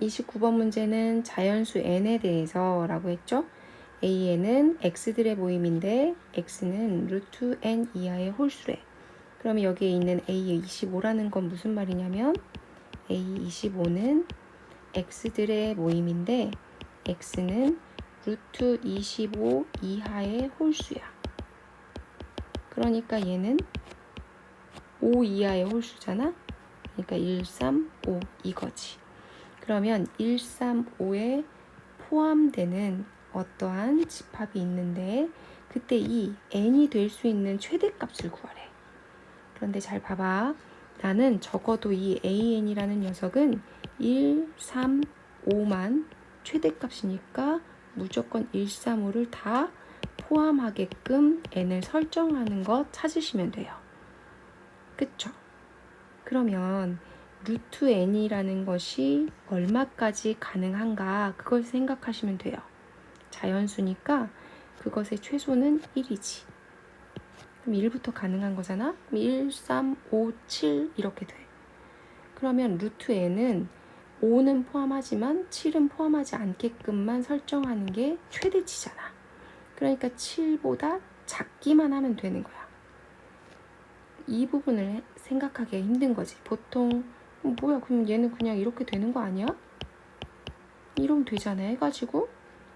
29번 문제는 자연수 n에 대해서 라고 했죠. an은 x들의 모임인데 x는 루트 n 이하의 홀수래. 그러면 여기에 있는 a 25라는 건 무슨 말이냐면 a 25는 x들의 모임인데 x는 루트 25 이하의 홀수야. 그러니까 얘는 5 이하의 홀수잖아. 그러니까 1, 3, 5 이거지. 그러면 1, 3, 5에 포함되는 어떠한 집합이 있는데 그때 이 n이 될 수 있는 최대값을 구하래. 그런데 잘 봐봐. 나는 적어도 이 an이라는 녀석은 1, 3, 5만 최대값이니까 무조건 1, 3, 5를 다 포함하게끔 n을 설정하는 것 찾으시면 돼요. 그쵸? 그러면 루트 n이라는 것이 얼마까지 가능한가 그걸 생각하시면 돼요. 자연수니까 그것의 최소는 1이지. 그럼 1부터 가능한 거잖아? 그럼 1, 3, 5, 7 이렇게 돼. 그러면 루트 n은 5는 포함하지만 7은 포함하지 않게끔만 설정하는 게 최대치잖아. 그러니까 7보다 작기만 하면 되는 거야. 이 부분을 생각하기 힘든 거지. 보통 어, 뭐야 그럼 얘는 그냥 이렇게 되는 거 아니야? 이러면 되잖아 해가지고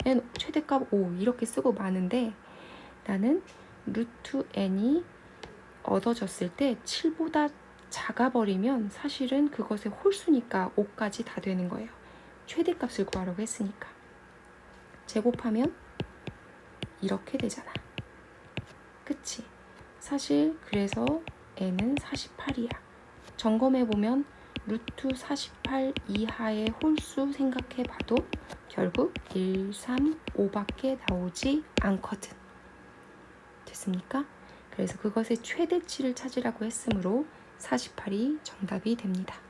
n 최대값 5 이렇게 쓰고 마는데 나는 루트 n이 얻어졌을 때 7보다 작아버리면 사실은 그것의 홀수니까 5까지 다 되는 거예요. 최대값을 구하려고 했으니까. 제곱하면 이렇게 되잖아. 그치? 사실 그래서 n은 48이야. 점검해 보면 루트 48 이하의 홀수 생각해 봐도 결국 1, 3, 5밖에 나오지 않거든. 됐습니까? 그래서 그것의 최대치를 찾으라고 했으므로 48이 정답이 됩니다.